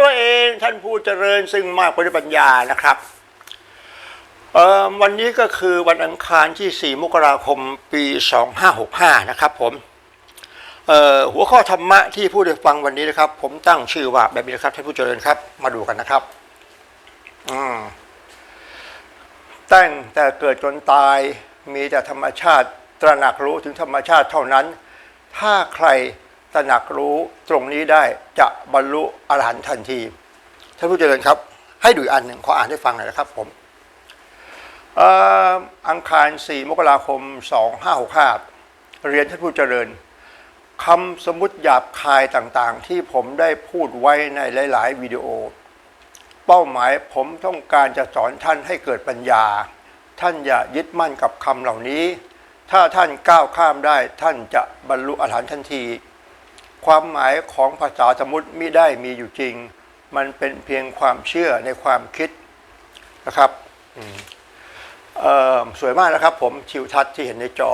ตัวเองท่านผู้เจริญซึ่งมากไปด้วยปัญญานะครับวันนี้ก็คือวันอังคารที่ 4 มกราคมปี 2565 นะครับผมหัวข้อธรรมะที่พูดให้ฟังวันนี้นะครับ ผมตั้งชื่อว่าแบบนี้นะครับท่านผู้เจริญครับ มาดูกันนะครับตั้งแต่เกิดจนตายมีแต่ธรรมชาติตระหนักรู้ถึงธรรมชาติเท่านั้น ถ้าใคร ตระหนักรู้ตรงนี้ได้จะบรรลุอรหันต์ทันทีท่านผู้เจริญครับ ให้ดูอันหนึ่งขออ่านให้ฟังหน่อยนะครับผมอ่ออังคาร 4 มกราคม 2565 เรียนท่านผู้เจริญคำสมมติหยาบคายต่างๆ ที่ผมได้พูดไว้ในหลาย ๆ วิดีโอ เป้าหมายผมต้องการจะสอนท่านให้เกิดปัญญา ท่านอย่ายึดมั่นกับคำเหล่านี้ ถ้าท่านก้าวข้ามได้ท่านจะบรรลุอรหันต์ทันที ความหมายของภาษาสมมติมิได้มีอยู่จริง มันเป็นเพียงความเชื่อในความคิดนะครับอืมเอ่อสวยมากนะครับ ผมชิวทัศน์ที่เห็นในจอ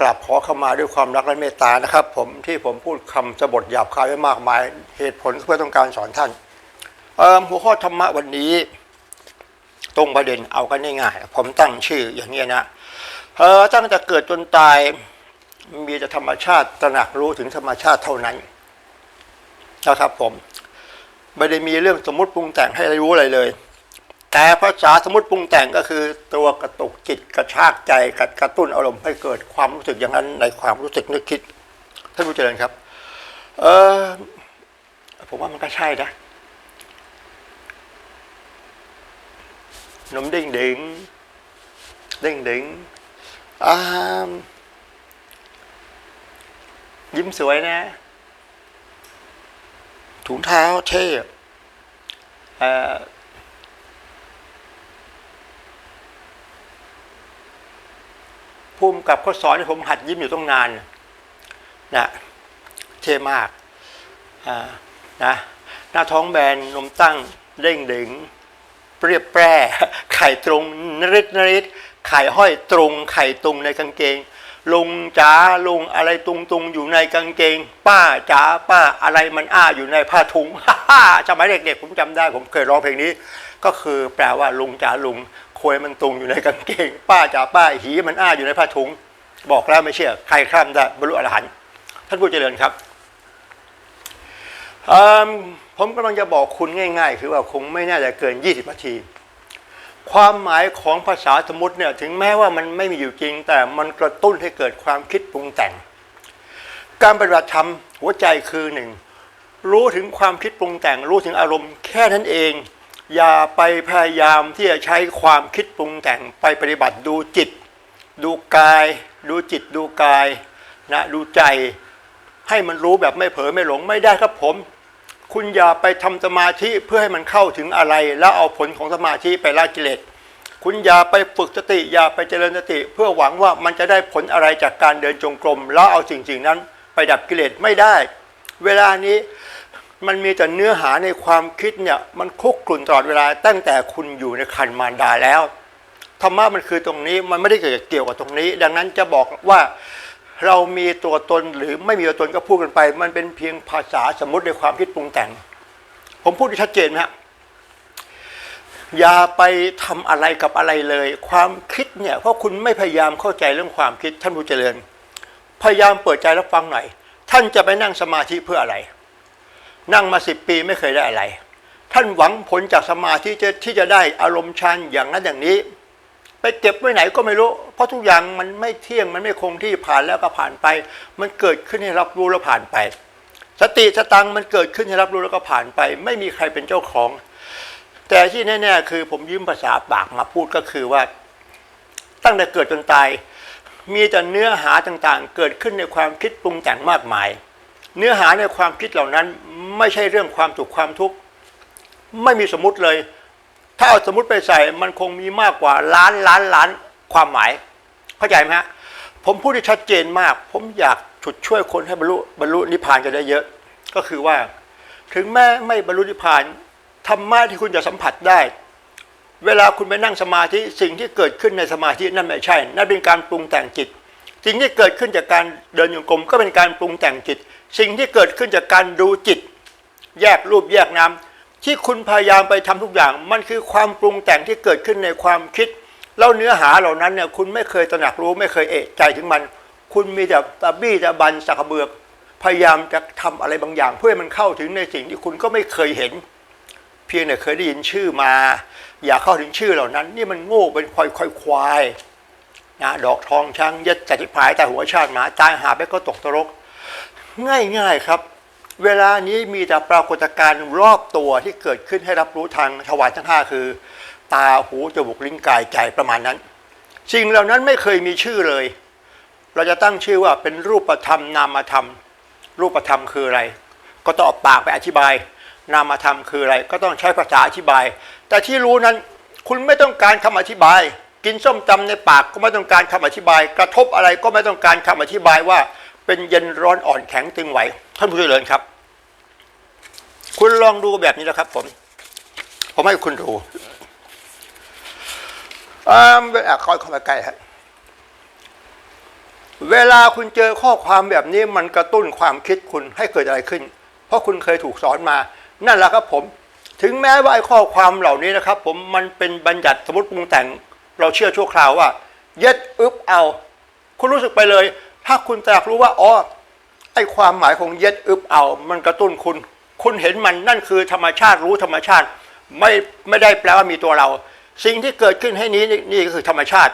กราบขอเข้ามาด้วยความรักและเมตตานะครับ ผมที่ผมพูดคำสบทหยาบคายไว้มากมาย เหตุผลเพื่อต้องการสอนท่านเอ่อหัวข้อธรรมะวันนี้ ตรงประเด็นเอากันง่ายๆผมตั้งชื่ออย่างนี้นะเออตั้งแต่เกิดจนตาย มีแต่ธรรมชาติตระหนักรู้ถึงธรรมชาติเท่านั้นนะครับผมไม่ได้มีเรื่องสมมติปรุงแต่งให้รู้อะไรเลย แต่ภาษาสมมติปรุงแต่งก็คือ ตัวกระตุกจิตกระชากใจกระกระตุ้นอารมณ์ให้เกิดความรู้สึกอย่างนั้นในความรู้สึกนึกคิดท่านผู้เจริญครับ เออผมว่ามันก็ใช่นะหนมเด้งเด้งเด้งเด้งอ่า ยิ้มสวยนะ ถุงเท้าเท่เอ่อภูมิกับเขาสอนให้ผมหัดยิ้มอยู่ต้องนานนะเท่มากานะหน้าท้องแบนนมตั้งเด้งดึง เปรียบแปร่ไข่ตรงนริดนริดไข่ห้อยตรงไข่ตรงในกางเกง ลุงจ๋าลุงอะไรตุงตุงอยู่ในกางเกง ป้าจ๋าป้าอะไรมันอ้าอยู่ในผ้าถุงสมัยเด็กๆผมจำได้ ผมเคยร้องเพลงนี้ ก็คือแปลว่าลุงจ๋าลุงควยมันตุงอยู่ในกางเกง ป้าจ๋าป้าหีมันอ้าอยู่ในผ้าถุง บอกแล้วไม่เชื่อใครข้ามได้บรรลุอรหันต์ท่านผู้เจริญครับผมกำลังจะบอกคุณง่าย ๆ คือว่าคงไม่น่าจะเกิน 20นาที ความหมายของภาษาสมมติเนี่ยถึงแม้ว่ามันไม่มีอยู่จริง แต่มันกระตุ้นให้เกิดความคิดปรุงแต่ง การปฏิบัติธรรมหัวใจคือหนึ่งรู้ถึงความคิดปรุงแต่ง รู้ถึงอารมณ์แค่นั้นเอง อย่าไปพยายามที่จะใช้ความคิดปรุงแต่ง ไปปฏิบัติดูจิต ดูกาย ดูจิตดูกายนะดูใจ ให้มันรู้แบบไม่เผลอไม่หลงไม่ได้ครับผม คุณอย่าไปทำสมาธิเพื่อให้มันเข้าถึงอะไร แล้วเอาผลของสมาธิไปละกิเลส คุณอย่าไปฝึกสติอย่าไปเจริญสติ เพื่อหวังว่ามันจะได้ผลอะไรจากการเดินจงกรม แล้วเอาสิ่งสิ่งนั้น ไปดับกิเลสไม่ได้ เวลานี้มันมีแต่เนื้อหาในความคิดเนี่ยมันคุกกลุ่นตลอดเวลาตั้งแต่คุณอยู่ในคันมารดาแล้วธรรมะมันคือตรงนี้มันไม่ได้เกี่ยวเกี่ยวกับตรงนี้ ดังนั้นจะบอกว่า เรามีตัวตนหรือไม่มีตัวตนก็พูดกันไป มันเป็นเพียงภาษาสมมติในความคิดปรุงแต่ง ผมพูดด้ชัดเจนไหมฮะอย่าไปทำอะไรกับอะไรเลย ความคิดเนี่ยเพราะคุณไม่พยายามเข้าใจเรื่องความคิดท่านผู้เจริญ พยายามเปิดใจรับฟังหน่อย ท่านจะไปนั่งสมาธิเพื่ออะไร นั่งมาสิบปีไม่เคยได้อะไร ท่านหวังผลจากสมาธิจะที่จะได้อารมณ์ชันอย่างนั้นอย่างนี้ ไปเก็บไว้ไหนก็ไม่รู้ เพราะทุกอย่างมันไม่เที่ยงมันไม่คงที่ผ่านแล้วก็ผ่านไป มันเกิดขึ้นให้รับรู้แล้วผ่านไป สติสตังมันเกิดขึ้นให้รับรู้แล้วก็ผ่านไป ไม่มีใครเป็นเจ้าของ แต่ที่แน่ๆคือผมยืมภาษาปากมาพูดก็คือว่า ตั้งแต่เกิดจนตาย มีแต่เนื้อหาต่างๆ เกิดขึ้นในความคิดปรุงแต่งมากมาย เนื้อหาในความคิดเหล่านั้นไม่ใช่เรื่องความสุขความทุกข์ไม่มีสมมติเลย ถ้าเอาสมมติไปใส่มันคงมีมากกว่าล้านล้านล้านความหมาย เข้าใจไหมฮะผมพูดได้ชัดเจนมาก ผมอยากฉุดช่วยคนให้บรรลุบรรลุนิพพานกันได้เยอะ ก็คือว่า ถึงแม้ไม่บรรลุนิพพานธรรมะที่คุณจะสัมผัสได้ เวลาคุณไปนั่งสมาธิสิ่งที่เกิดขึ้นในสมาธินั่นไม่ใช่ นั่นเป็นการปรุงแต่งจิต สิ่งที่เกิดขึ้นจากการเดินโยงกลมก็เป็นการปรุงแต่งจิต สิ่งที่เกิดขึ้นจากการดูจิต แยกรูปแยกนาม ที่คุณพยายามไปทำทุกอย่าง มันคือความปรุงแต่งที่เกิดขึ้นในความคิด แล้วเนื้อหาเหล่านั้นเนี่ยคุณไม่เคยตระหนักรู้ไม่เคยเอะใจถึงมัน คุณมีแต่ตะบี้ตะบันสักเบือกพยายามจะทำอะไรบางอย่าง เพื่อให้มันเข้าถึงในสิ่งที่คุณก็ไม่เคยเห็น เพียงแต่เคยได้ยินชื่อมา อย่าเข้าถึงชื่อเหล่านั้น นี่มันโง่เป็นควายควายควายนะดอกทองช้างยัดจัติพายแต่หัวชาติหมาตายหาไปก็ตกตรก ง่ายๆครับ เวลานี้มีแต่ปรากฏการณ์รอบตัวที่เกิดขึ้นให้รับรู้ทางทวารทั้งห้าคือ ตาหูจมูกลิ้นกายใจประมาณนั้น สิ่งเหล่านั้นไม่เคยมีชื่อเลย เราจะตั้งชื่อว่าเป็นรูปธรรมนามธรรม รูปธรรมคืออะไร ก็ต้องเอาปากไปอธิบาย นามธรรมคืออะไร ก็ต้องใช้ภาษาอธิบาย แต่ที่รู้นั้นคุณไม่ต้องการคำอธิบาย กินส้มตำในปากก็ไม่ต้องการคำอธิบาย กระทบอะไรก็ไม่ต้องการคำอธิบายว่า เป็นเย็นร้อนอ่อนแข็งตึงไหว ท่านผู้เจริญครับ คุณลองดูแบบนี้นะครับ ผม ผมให้คุณดูอ่าเวลาคอยเข้ามาใกล้ครับเวลาคุณเจอข้อความแบบนี้มันกระตุ้นความคิดคุณให้เกิดอะไรขึ้น เพราะคุณเคยถูกสอนมา นั่นแหละครับผม ถึงแม้ว่าไอ้ข้อความเหล่านี้นะครับ ผมมันเป็นบัญญัติสมมติปรุงแต่ง เราเชื่อชั่วคราวว่า เย็ดอึบเอา คุณรู้สึกไปเลย ถ้าคุณตรักรู้ว่าอ๋อไอความหมายของเย็ดอึบเอา มันกระตุ้นคุณ คุณเห็นมันนั่นคือธรรมชาติรู้ธรรมชาติ ไม่ไม่ได้แปลว่ามีตัวเรา สิ่งที่เกิดขึ้นให้นี้นี่ก็คือธรรมชาติ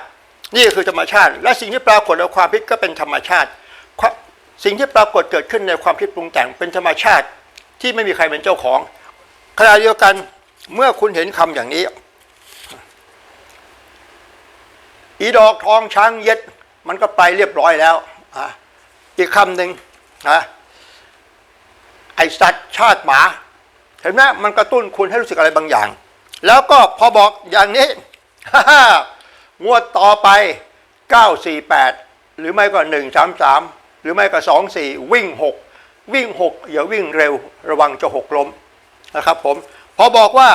นี่คือธรรมชาติ และสิ่งที่ปรากฏในความคิดก็เป็นธรรมชาติ สิ่งที่ปรากฏเกิดขึ้นในความคิดปรุงแต่งเป็นธรรมชาติ ที่ไม่มีใครเป็นเจ้าของขณะเดียวกันเมื่อคุณเห็นคำอย่างนี้ อีดอกทองช้างเย็ด มันก็ไปเรียบร้อยแล้ว อีกคำหนึ่งนะไอสัตว์ชาติหมา เห็นไหมมันกระตุ้นคุณให้รู้สึกอะไรบางอย่าง แล้วก็พอบอกอย่างนี้งวดต่อไป 948 หรือไม่ก็ 133 หรือไม่ก็ 24 วิ่ง 6 วิ่ง 6 อย่าวิ่งเร็วระวังจะหกล้มนะครับผมพอบอกว่า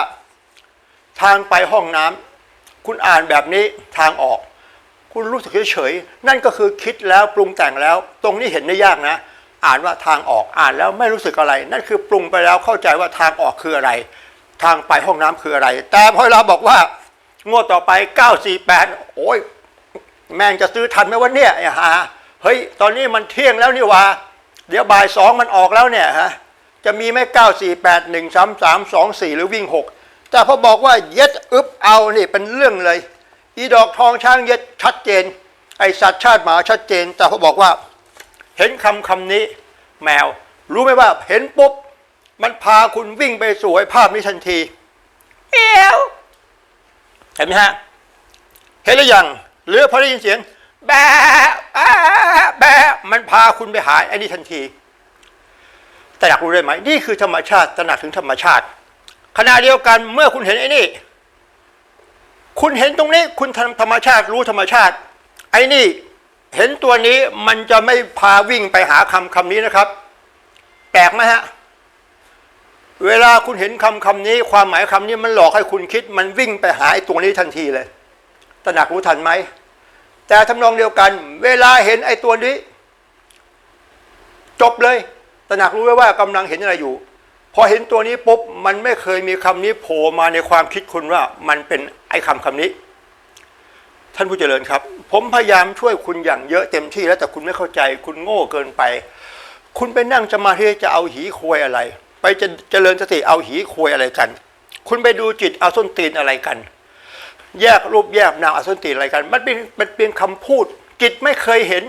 ทางไปห้องน้ำคุณอ่านแบบนี้ทางออก คุณรู้สึกเฉยๆนั่นก็คือคิดแล้วปรุงแต่งแล้ว ตรงนี้เห็นได้ยากนะ อ่านว่าทางออกอ่านแล้วไม่รู้สึกอะไร นั่นคือปรุงไปแล้วเข้าใจว่าทางออกคืออะไร ทางไปห้องน้ำคืออะไร แต่พอเราบอกว่างวดต่อไป 948 โอ้ยแม่งจะซื้อทันไหมวันเนี้ยฮะเฮ้ยตอนนี้มันเที่ยงแล้วนี่ว่าเดี๋ยวบ่ายสองมันออกแล้วเนี่ยฮะจะมีไหม948 133 24 หรือวิ่ง 6 แต่พอบอกว่าเย็ดอึบเอานี่เป็นเรื่องเลย อีดอกทองช้างเย็ดชัดเจน ไอสัตว์ชาติหมาชัดเจน แต่พอบอกว่า เห็นคำคำนี้แมว รู้ไหมว่าเห็นปุ๊บ มันพาคุณวิ่งไปสู่ไอ้ภาพนี้ทันทีเอวเห็นไหมฮะ เห็นหรือยังหรือพอได้ยินเสียง แบะแบะแบะมันพาคุณไปหาไอ้นี่ทันที แต่อยากรู้ได้ไหม นี่คือธรรมชาติตระหนักถึงธรรมชาติขณะเดียวกันเมื่อคุณเห็นไอ้นี่ คุณเห็นตรงนี้คุณธรรมชาติรู้ธรรมชาติ ไอ้นี่เห็นตัวนี้มันจะไม่พาวิ่งไปหาคำคำนี้นะครับ แปลกไหมฮะ เวลาคุณเห็นคำคำนี้ ความหมายคำนี้มันหลอกให้คุณคิด มันวิ่งไปหาไอ้ตัวนี้ทันทีเลยตระหนักรู้ทันไหม แต่ทำนองเดียวกัน เวลาเห็นไอ้ตัวนี้ จบเลยตระหนักรู้ไว้ว่ากำลังเห็นอะไรอยู่ พอเห็นตัวนี้ปุ๊บมันไม่เคยมีคำนี้โผล่มาในความคิดคุณว่ามันเป็นไอ้คำคำนี้ ท่านผู้เจริญครับ ผมพยายามช่วยคุณอย่างเยอะเต็มที่แล้วแต่คุณไม่เข้าใจ คุณโง่เกินไป คุณไปนั่งสมาธิจะเอาหีควยอะไร ไปจะเจริญสติเอาหีควยอะไรกัน คุณไปดูจิตเอาส้นตีนอะไรกัน แยกรูปแยกนามอสุนติอะไรกัน มันเป็นมันเป็นคำพูดจิตไม่เคยเห็น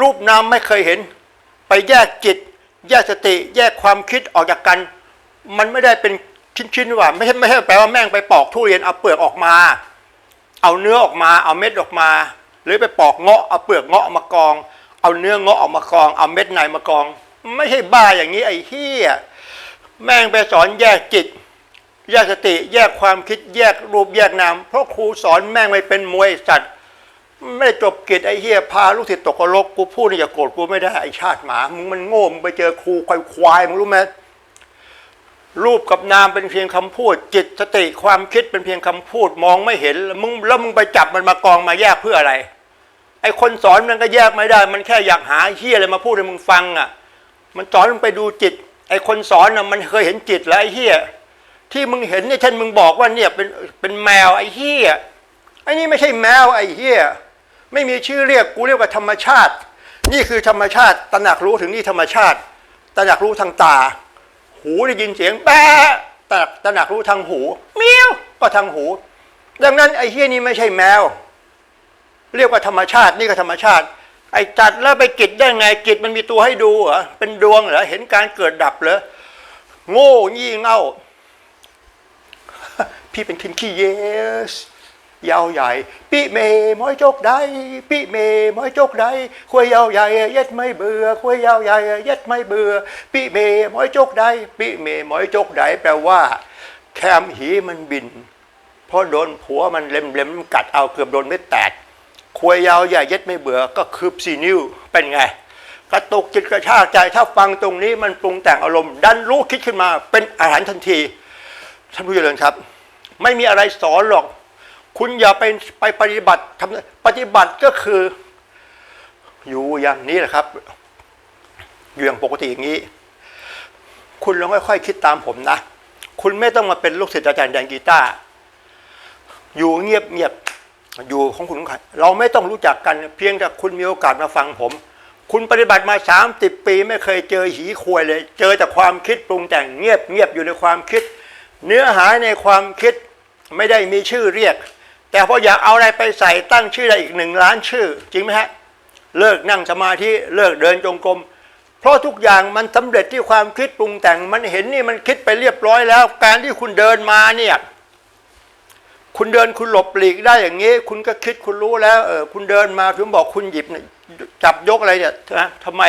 รูปนามไม่เคยเห็น ไปแยกจิต แยกสติแยกความคิดออกจากกัน มันไม่ได้เป็นชิ้นๆว่าไม่ใช่ไม่ใช่แปลว่าแม่งไปปอกทุเรียนเอาเปลือกออกมา เอาเนื้อออกมา เอาเม็ดออกมา หรือไปปอกเงาะเอาเปลือกเงาะมากอง เอาเนื้อเงาะออกมากอง เอาเม็ดในมากอง ไม่ใช่บ้าอย่างนี้ไอ้เหี้ยแม่งไปสอนแยกจิต แยกสติ แยกความคิดแยกรูปแยกนามเพราะครูสอนแม่งไม่เป็นมวยสัตว์ ไม่ได้จบกิจไอ้เฮียพาลูกศิษย์ตกนรกกูพูดนี่อย่าโกรธกูไม่ได้ไอ้ชาติหมามึงมันโง่มึงไปเจอครูควายควายมึงรู้ไหมรูปกับนามเป็นเพียงคำพูด จิตสติความคิดเป็นเพียงคำพูดมองไม่เห็นมึงแล้วมึงไปจับมันมากองมาแยกเพื่ออะไร ไอ้คนสอนมันก็แยกไม่ได้ มันแค่อยากหาเฮียอะไรมาพูดให้มึงฟังอะ มันสอนมึงไปดูจิต ไอ้คนสอนน่ะมันเคยเห็นจิตแล้วไอ้เหี้ยที่มึงเห็นเนี่ยเช่นมึงบอกว่าเนี่ยเป็นเป็นแมวไอ้เหี้ยไอ้นี่ไม่ใช่แมวไอ้เหี้ย ไม่มีชื่อเรียกกูเรียกว่าธรรมชาติ นี่คือธรรมชาติตระหนักรู้ถึงนี่ธรรมชาติตระหนักรู้ทางตา หูได้ยินเสียงแป๊ะตระตระหนักรู้ทางหูเมียวก็ทางหู ดังนั้นไอ้เฮี้ยนี่ไม่ใช่แมว เรียกว่าธรรมชาตินี่ก็ธรรมชาติ ไอ้จัดแล้วไปกิจได้ไงกิจมันมีตัวให้ดูเหรอเป็นดวงเหรอเห็นการเกิดดับเหรอโง่ยี่เง่าพี่เป็นคินขี้เยส ยาวใหญ่ปีเมม้อยจกได้ปีเมม้อยจกได้ควยยาวใหญ่เย็ดไม่เบื่อควยยาวใหญ่เย็ดไม่เบื่อปีเมม้อยจกได้ปีเมม้อยจกได้แปลว่า แคมหีมันบินเพราะโดนผัวมันเล็มๆกัดเอาเกือบโดนไม่แตกควยยาวใหญ่เย็ดไม่เบื่อก็คืบสีนิ้วเป็นไง กระตุกจิตกระชากใจถ้าฟังตรงนี้มันปรุงแต่งอารมณ์ ดันรู้คิดขึ้นมา เป็นอาหารทันทีท่านผู้เจริญครับ ไม่มีอะไรสอนหรอก คุณอย่าไปไปปฏิบัติทำปฏิบัติก็คือ อยู่อย่างนี้แหละครับ อยู่อย่างปกติอย่างนี้ คุณลองค่อยๆคิดตามผมนะ คุณไม่ต้องมาเป็นลูกศิษย์อาจารย์แดงกีตาร์อยู่เงียบเงียบอยู่ของคุณของใครเราไม่ต้องรู้จักกันเพียงแต่คุณมีโอกาสมาฟังผม คุณปฏิบัติมาสามสิบปี ไม่เคยเจอหีควยเลย เจอแต่ความคิดปรุงแต่งเงียบเงียบอยู่ในความคิด เนื้อหาในความคิดไม่ได้มีชื่อเรียก แต่พออยากเอาอะไรไปใส่ตั้งชื่อได้อีกหนึ่งล้านชื่อ จริงไหมฮะ เลิกนั่งสมาธิเลิกเดินจงกรมเพราะทุกอย่างมันสำเร็จที่ความคิดปรุงแต่งมันเห็นนี่มันคิดไปเรียบร้อยแล้ว การที่คุณเดินมาเนี่ยคุณเดินคุณหลบหลีกได้อย่างนี้ คุณก็คิดคุณรู้แล้วเออคุณเดินมาผมบอกคุณหยิบเนี่ยจับยกอะไรเนี่ยนะทำไม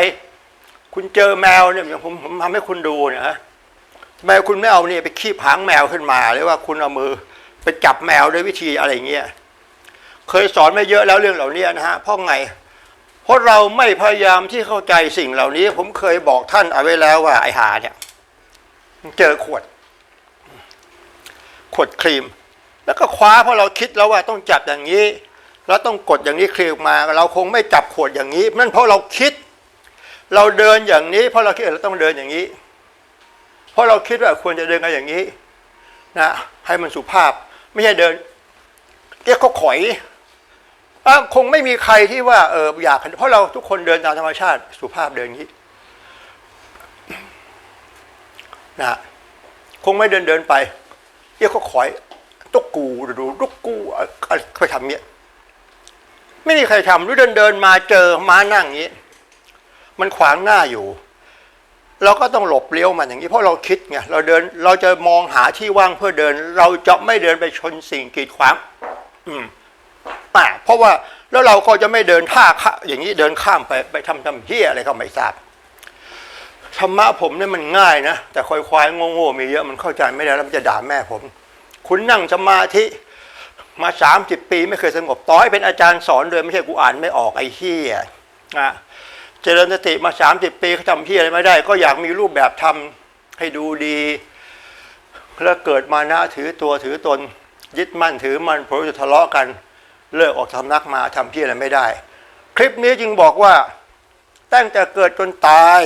คุณเจอแมวเนี่ยผมผมทำให้คุณดูเนี่ยฮะทำไมคุณไม่เอาเนี่ยไปคีบหางแมวขึ้นมาหรือว่าคุณเอามือ ไปจับแมวด้วยวิธีอะไรเงี้ยเคยสอนมาเยอะแล้วเรื่องเหล่านี้นะฮะเพราะไงเพราะเราไม่พยายามที่เข้าใจสิ่งเหล่านี้ ผมเคยบอกท่านเอาไว้แล้วว่าไอ้หาเนี่ยเจอขวด ขวดครีม แล้วก็คว้าเพราะเราคิดแล้วว่าต้องจับอย่างนี้ แล้วต้องกดอย่างนี้คลีออกมา เราคงไม่จับขวดอย่างนี้นั่นเพราะเราคิด เราเดินอย่างนี้ เพราะเราคิดเราต้องเดินอย่างนี้ เพราะเราคิดว่าควรจะเดินกันอย่างนี้ นะ ให้มันสุภาพ ไม่ใช่เดินเรียกเขาขอยอคงไม่มีใครที่ว่าเอออยากเพราะเราทุกคนเดินตามธรรมชาติสุภาพเดินอย่างนี้นะคงไม่เดินเดินไปเรียกเขาขอยตุกกูดูตุกกูไรทำเนี้ยไม่มีใครทำหรือเดินเดินมาเจอม้านั่งอย่างนี้ มันขวางหน้าอยู่ เราก็ต้องหลบเลี้ยวมันอย่างนี้เพราะเราคิดไงเราเดินเราจะมองหาที่ว่างเพื่อเดิน เราจะไม่เดินไปชนสิ่งกีดขวางอืมอ่าเพราะว่าแล้วเราก็จะไม่เดินท่าอย่างนี้เดินข้ามไปไปทำทำเฮียอะไรก็ไม่ทราบธรรมะผมเนี่ยมันง่ายนะแต่คอยควายโง่ๆมีเยอะมันเข้าใจไม่ได้แล้วมันจะด่าแม่ผม คุณนั่งสมาธิมาสามสิบปีไม่เคยสงบ ต่อให้เป็นอาจารย์สอนเลยไม่ใช่กูอ่านไม่ออกไอ้เฮียอะ จริญสติมาสามสิบปีเขาทำเพี้ยอะไรไม่ได้ ก็อยากมีรูปแบบทำให้ดูดี แล้วเกิดมานะถือตัวถือตน ยึดมั่นถือมันผลจะทะเลาะกัน เลิกออกทำนักมาทำเพี้ยอะไรไม่ได้ คลิปนี้จึงบอกว่า ตั้งแต่เกิดจนตาย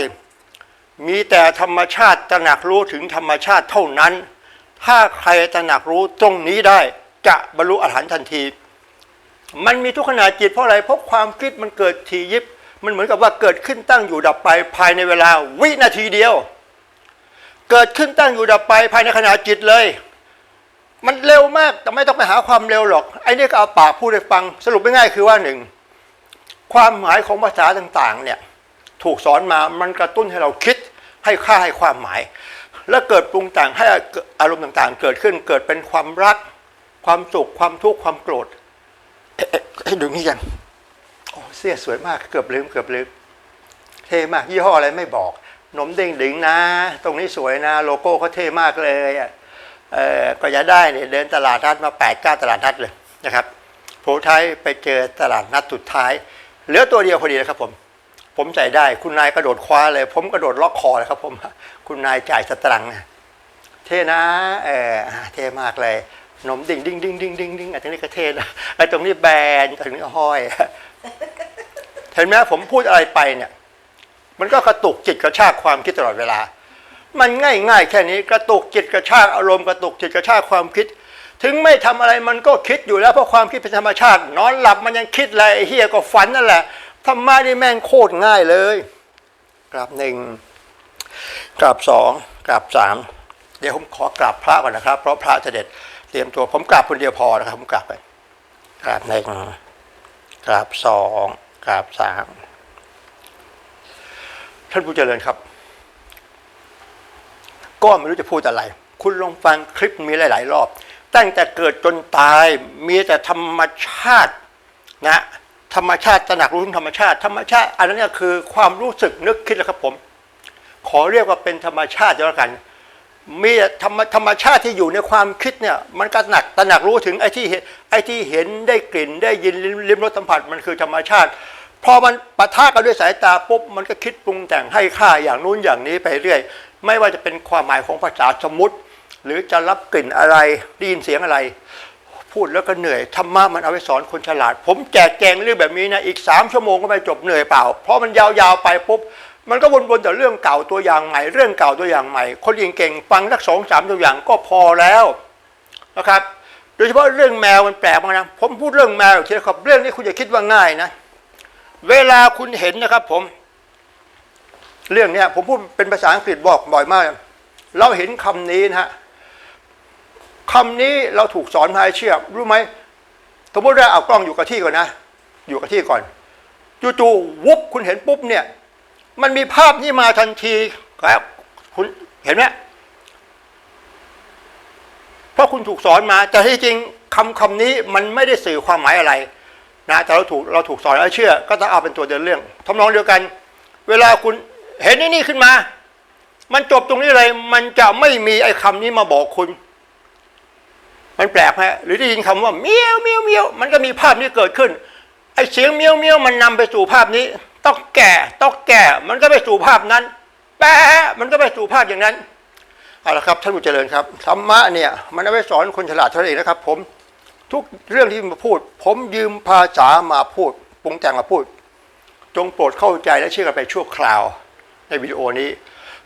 มีแต่ธรรมชาติตระหนักรู้ถึงธรรมชาติเท่านั้น ถ้าใครตระหนักรู้ตรงนี้ได้จะบรรลุอรหันต์ทันที มันมีทุกขณะจิตเพราะอะไรเพราะความคิดมันเกิดทียิบ มันเหมือนกับว่าเกิดขึ้นตั้งอยู่ดับไปภายในเวลาวินาทีเดียว เกิดขึ้นตั้งอยู่ดับไปภายในขณะจิตเลย มันเร็วมากแต่ไม่ต้องไปหาความเร็วหรอกไอ้นี่ก็เอาปากพูดให้ฟัง สรุปง่ายๆคือว่าหนึ่งความหมายของภาษาต่างๆเนี่ยถูกสอนมามันกระตุ้นให้เราคิดให้ค่าให้ความหมาย แล้วเกิดปรุงแต่งให้อารมณ์ต่างๆ เกิดขึ้นเกิดเป็นความรัก ความสุขความทุกข์ความโกรธเอ๊ะเอ๊ะให้ดูนี่ยัง โอ้เสื้อสวยมากเกือบลืมเกือบลืมเท่มากยี่ห้ออะไรไม่บอกนมเด้งดึงนะ ตรงนี้สวยนะ โลโก้เขาเท่มากเลยอะเออก็จะได้เนี่ยเดินตลาดนัดมาแปดเก้าตลาดนัดเลยนะครับโผล่ท้ายไปเจอตลาดนัดสุดท้าย เหลือตัวเดียวพอดีเลยครับผม ผมใจได้ คุณนายกระโดดคว้าเลย ผมกระโดดล็อกคอเลยครับผม คุณนายจ่ายสตรังค์นะเท่นะเออเท่มากเลยนมดิ่งดิ้งดิ้งดิ้งดิ้งดิ้งอันนี้ก็เท่นะไอ้ตรงนี้แบนตรงนี้ห้อย เห็นไหมผมพูดอะไรไปเนี่ย มันก็กระตุกจิตกระชากความคิดตลอดเวลา มันง่ายง่ายๆแค่นี้กระตุกจิตกระชากอารมณ์กระตุกจิตกระชากความคิด ถึงไม่ทำอะไรมันก็คิดอยู่แล้วเพราะความคิดเป็นธรรมชาติ นอนหลับมันยังคิดอะไรเฮียก็ฝันนั่นแหละธรรมะนี่แม่งโคตรง่ายเลยกราบหนึ่งกราบสองกราบสามเดี๋ยวผมขอกราบพระก่อนนะครับ เพราะพระเสด็จเตรียมตัวผมกราบคนเดียวพอนะครับ ผมกราบไปกราบหนึ่งกราบสอง กราบสามท่านผู้เจริญครับ ก็ไม่รู้จะพูดอะไร คุณลองฟังคลิปมีหลาย ๆ รอบ ตั้งแต่เกิดจนตายมีแต่ธรรมชาตินะธรรมชาติตระหนักรู้ถึงธรรมชาติ ธรรมชาติ อันนั้นก็คือความรู้สึกนึกคิดแล้วครับผม ขอเรียกว่าเป็นธรรมชาติแล้วกัน มีธรรมธรรมชาติที่อยู่ในความคิดเนี่ยมันก็หนักตระหนักรู้ถึงไอ้ที่เห็นไอ้ที่เห็นได้กลิ่นได้ยินลิ้มรสสัมผัสมันคือธรรมชาติ พอมันปะทะกันด้วยสายตาปุ๊บมันก็คิดปรุงแต่งให้ค่าอย่างนู้นอย่างนี้ไปเรื่อย ไม่ว่าจะเป็นความหมายของภาษาสมมติ หรือจะรับกลิ่นอะไรได้ยินเสียงอะไร พูดแล้วก็เหนื่อยธรรมะมันเอาไว้สอนคนฉลาด ผมแจกแจงเรื่องแบบนี้นะอีกสามชั่วโมงก็ไม่จบเหนื่อยเปล่า เพราะมันยาวๆไปปุ๊บ มันก็วนๆแต่เรื่องเก่าตัวอย่างใหม่ เรื่องเก่าตัวอย่างใหม่คนเก่งฟังสักสองสามตัวอย่างก็พอแล้วนะครับ โดยเฉพาะเรื่องแมวมันแปลกมากนะผมพูดเรื่องแมวทีนะครับเรื่องนี้คุณอย่าคิดว่าง่ายนะ เวลาคุณเห็นนะครับ ผม เรื่องเนี้ย ผมพูดเป็นภาษาอังกฤษบอกบ่อยมาก เราเห็นคำนี้นะฮะคำนี้เราถูกสอนมาให้เชื่อรู้ไหมสมมติว่าเอากล้องอยู่กับที่ก่อนนะอยู่กับที่ก่อนจู่ๆวุบคุณเห็นปุ๊บเนี่ย มันมีภาพนี้มาทันทีครับคุณเห็นไหมเพราะคุณถูกสอนมา แต่ที่จริงคำคำนี้มันไม่ได้สื่อความหมายอะไรนะแต่เราถูกเราถูกสอนให้เชื่อ ก็ต้องเอาเป็นตัวเดินเรื่องทำนองเดียวกัน เวลาคุณเห็นไอ้นี่ขึ้นมา มันจบตรงนี้เลย มันจะไม่มีไอ้คำนี้มาบอกคุณ มันแปลกฮะหรือได้ยินคำว่าเมียวเมียวเมียวมันก็มีภาพนี้เกิดขึ้นไอ้เสียงเมียวเมียวมันนำไปสู่ภาพนี้ ต้องแก่ต้องแก่ มันก็ไปสู่ภาพนั้น แปะมันก็ไปสู่ภาพอย่างนั้นเอาละครับท่านผู้เจริญครับธรรมะเนี่ยมันเอาไว้สอนคนฉลาดเท่านั้นเองนะครับ ผมทุกเรื่องที่มาพูด ผมยืมภาษามาพูดปรุงแต่งมาพูด จงโปรดเข้าใจและเชื่อกันไปชั่วคราว ในวิดีโอนี้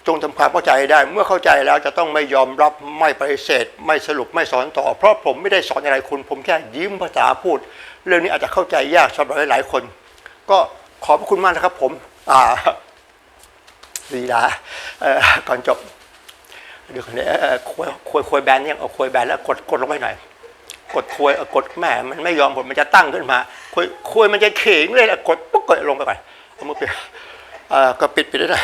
จงทำความเข้าใจได้ เมื่อเข้าใจแล้วจะต้องไม่ยอมรับไม่ปฏิเสธ ไม่สรุปไม่สอนต่อ เพราะผมไม่ได้สอนอะไรคุณ ผมแค่ยืมภาษาพูด เรื่องนี้อาจจะเข้าใจยากสำหรับหลายๆคน ก็ ขอบพระคุณมากนะครับผม อ่าดีละก่อนจบเดี๋ยวนเนี่ยเอ่อคุยคุยคุยแบนยังเอาคุยแบนแล้วกดกดลงไปหน่อย กดคุยเอากดแม่มันไม่ยอมกดมันจะตั้งขึ้นมาคุยคุยมันจะเข่งเลยกดปุ๊บกดลงไปก่อนเอามือปิดอ่อก็ปิดปิดได้เลย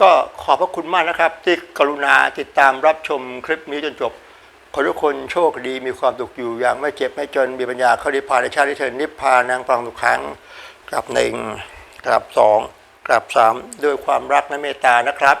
ก็ขอบพระคุณมากนะครับ ที่กรุณาติดตามรับชมคลิปนี้จนจบ ขอทุกคนโชคดีมีความสุขอยู่อย่างไม่เจ็บไม่จนมีปัญญาเข้านิพพานในชาติที่เธอนิพพานนางปรางทุกครั้ง กลับหนึ่งกลับสองกลับสามด้วยความรักและเมตตานะครับ